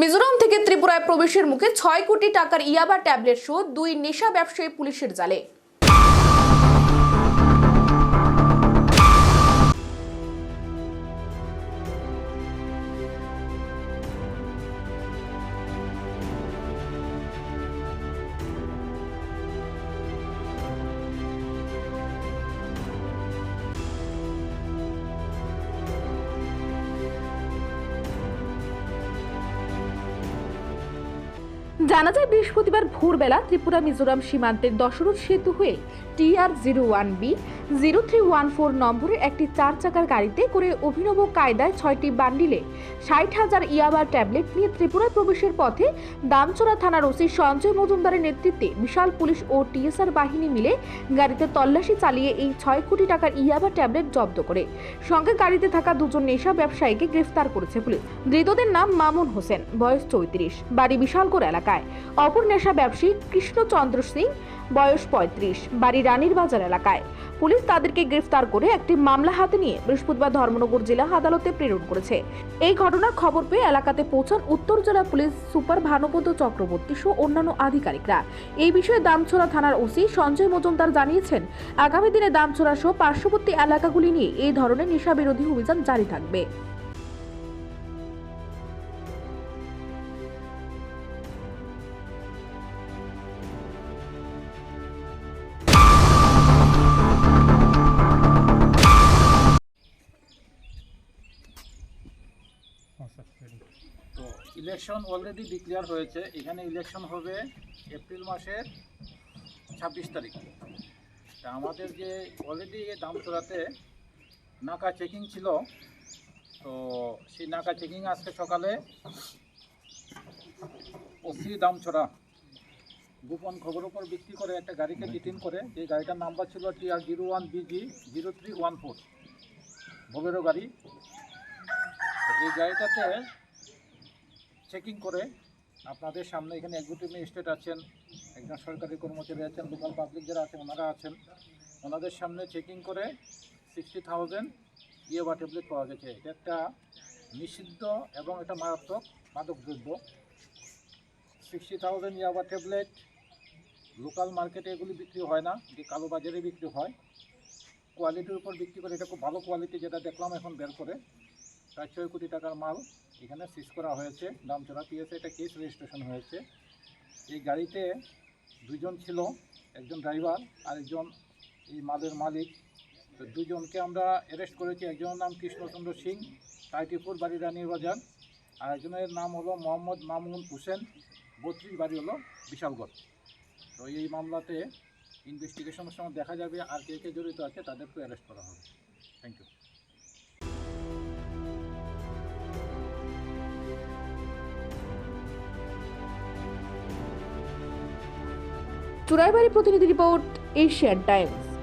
মিজোরাম থেকে ত্রিপুরায় প্রবেশের মুখে ছয় কোটি টাকার ইয়াবা ট্যাবলেট সহ দুই নেশা ব্যবসায়ী পুলিশের জালে। জানা যায়, বৃহস্পতিবার ভোরবেলা ত্রিপুরা, মিজোরাম সীমান্তের দশরথ সেতু হয়ে TR zero one B zero three one four নম্বরের একটি চার চাকার গাড়িতে করে অভিনব কায়দায় ছয়টি বান্ডিলে ষাট হাজার ইয়াবা ট্যাবলেট নিয়ে ত্রিপুরা প্রবেশের পথে দামচড়া থানার ওসি সঞ্জয় মজুমদারের নেতৃত্বে বিশাল পুলিশ ও টিএসআর বাহিনী মিলে গাড়িতে তল্লাশি চালিয়ে এই ছয় কোটি টাকার ইয়াবা ট্যাবলেট জব্দ করে। সঙ্গে গাড়িতে থাকা দুজন নেশা ব্যবসায়ীকে গ্রেফতার করেছে পুলিশ। ধৃতদের নাম মামুন হোসেন, বয়স চৌত্রিশ, বাড়ি বিশালগড় এলাকায়। অপর নেশা ব্যবসায়ী কৃষ্ণচন্দ্র সিং, বয়স পঁয়ত্রিশ, বাড়ি রানীর বাজার এলাকায়। পুলিশ তাদেরকে গ্রেফতার করে একটি মামলা হাতে নিয়ে বৃহস্পতিবার ধর্মনগর জেলা আদালতে প্রেরণ করেছে। এই ঘটনার খবর পেয়ে এলাকাতে পৌঁছান উত্তর জেলা পুলিশ সুপার ভানুপদ চক্রবর্তী সহ অন্যান্য আধিকারিকরা। এই বিষয়ে দামছড়া থানার ওসি সঞ্জয় মজুমদার জানিয়েছেন, আগামী দিনে দামছড়া সহ পার্শ্ববর্তী এলাকাগুলি নিয়ে এই ধরনের নেশা বিরোধী অভিযান জারি থাকবে। ইলেকশন অলরেডি ডিক্লেয়ার হয়েছে। এখানে ইলেকশন হবে এপ্রিল মাসের ছাব্বিশ তারিখ। তা আমাদের যে অলরেডি দামচড়াতে নাকা চেকিং ছিল, তো সেই নাকা চেকিং আজকে সকালে ওসি দামছড়া গোপন খবর উপর ভিত্তি করে একটা গাড়িকে ডিটেন করে। যে গাড়িটার নাম্বার ছিল T R zero one B G zero three one four Bolero গাড়ি। এই গাড়িটাতে চেকিং করে আপনাদের সামনে এখানে এক্সিকিউটিভ ম্যাজিস্ট্রেট আছেন, একজন সরকারি কর্মচারী আছেন লোকাল পাবলিক যারা আছেন, ওনারা আছেন। ওনাদের সামনে চেকিং করে সিক্সটি থাউজেন্ড ইয়ে বা ট্যাবলেট পাওয়া গেছে। এটা একটা নিষিদ্ধ এবং এটা মারাত্মক মাদক দ্রব্য। সিক্সটি থাউজেন্ড ইয়াবা ট্যাবলেট লোকাল মার্কেটে এগুলি বিক্রি হয় না যে কালো বাজারে বিক্রি হয়। কোয়ালিটির উপর বিক্রি করে এটা খুব ভালো কোয়ালিটি যেটা দেখলাম এখন বের করে। প্রায় ছয় কোটি টাকার মাল এখানে সিজ করা হয়েছে দামচড়া পিএসএ এটা কেস রেজিস্ট্রেশন হয়েছে। এই গাড়িতে দুজন ছিল, একজন ড্রাইভার আর একজন এই মালের মালিক। তো দুজনকে আমরা অ্যারেস্ট করেছি, একজনের নাম কৃষ্ণচন্দ্র সিং ফোর বাড়ি রানীর বাজার আর একজনের নাম হলো মোহাম্মদ মামুন হোসেন, বত্রিশ বাড়ি হলো বিশালগড়। তো এই মামলাতে ইনভেস্টিগেশনের সময় দেখা যাবে আর কে কে জড়িত আছে তাদেরকে অ্যারেস্ট করা হবে। চুরাইবাড়ি প্রতিনিধি রিপোর্ট এশিয়ান টাইমস।